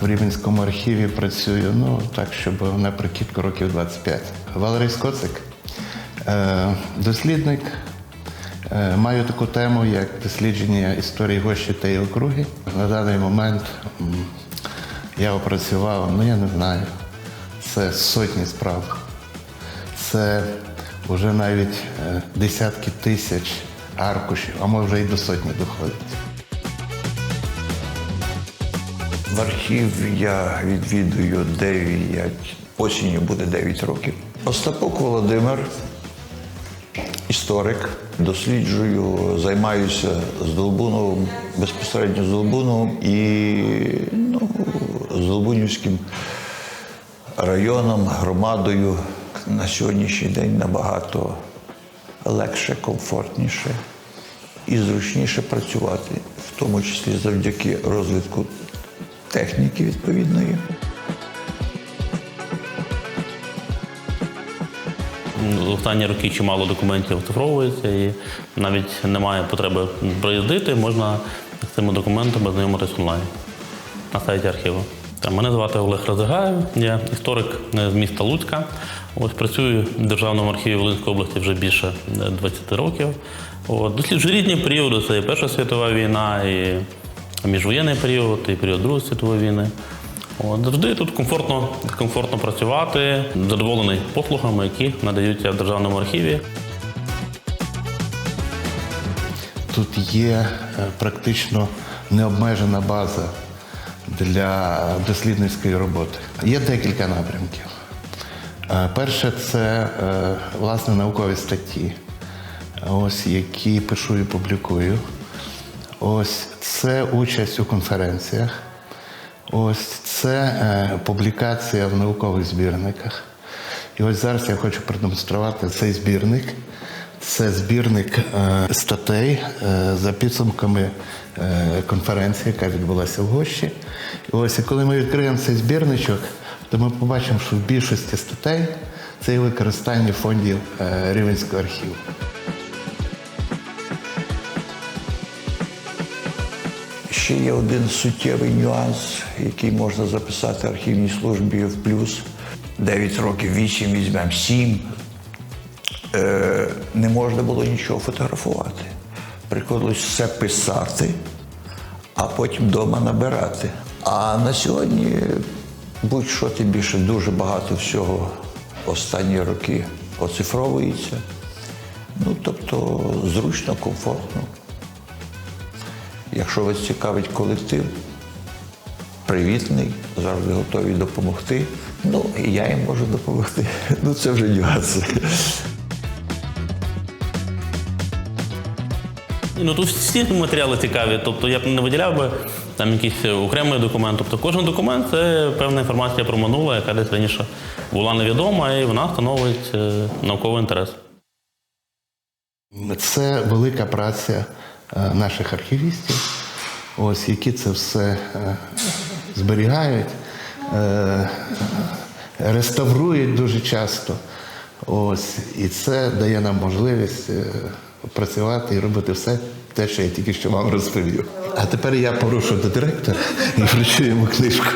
в Рівненському архіві працюю, ну так, щоб на прикидку років 25. Валерій Скоцик, е, дослідник. Е, Маю таку тему, як дослідження історії Гощі та її округи. На даний момент я опрацював, ну я не знаю, це сотні справ. Це вже навіть е, десятки тисяч аркушів, а може вже й до сотні доходить. В архів я відвідую 9, осінню буде 9 років. Остапок Володимир, історик, досліджую, займаюся з Долбуновим, безпосередньо з Долбуновим і ну, з Долбунівським районом, громадою. На сьогоднішній день набагато легше, комфортніше і зручніше працювати, в тому числі завдяки розвитку техніки відповідної. В останні роки чимало документів оцифровується і навіть немає потреби приїздити, можна з цими документами знайомитись онлайн на сайті архіву. Мене звати Олег Розигаєв, я історик е, з міста Луцька. Ось працюю в Державному архіві Волинської області вже більше е, 20 років. От, досліджую різні періоди, це і Перша світова війна, і міжвоєнний період, і період Другої світової війни. От, завжди тут комфортно, комфортно працювати, задоволений послугами, які надаються в Державному архіві. Тут є е, практично необмежена база для дослідницької роботи. Є декілька напрямків. Е, Перше це е, власне наукові статті, ось які пишу і публікую. Ось це участь у конференціях. Ось це е, публікація в наукових збірниках. І ось зараз я хочу продемонструвати цей збірник. Це збірник е, статей е, за підсумками конференції, яка відбулася в Гощі. І ось і коли ми відкриємо цей збірничок, то ми побачимо, що в більшості статей це є використання фондів Рівенського архіву. Ще є один суттєвий нюанс, який можна записати архівній службі в плюс. 9 років, 8 візьмемо, 7. Е, не можна було нічого фотографувати. Приходилось все писати, а потім вдома набирати. А на сьогодні будь-що тим більше дуже багато всього останні роки оцифровується. Ну, тобто зручно, комфортно. Якщо вас цікавить колектив, привітний, завжди готові допомогти. Ну, і я їм можу допомогти. Ну, це вже нюанси. Ну тут всі матеріали цікаві, тобто я б не виділяв би там якийсь окремий документ. Тобто кожен документ це певна інформація про минуле, яка десь раніше була невідома, і вона становить е, науковий інтерес. Це велика праця наших архівістів, ось, які це все е, зберігають, е, реставрують дуже часто. Ось, і це дає нам можливість е, працювати і робити все те, що я тільки що вам розповів. А тепер я порушу до директора і вручу йому книжку.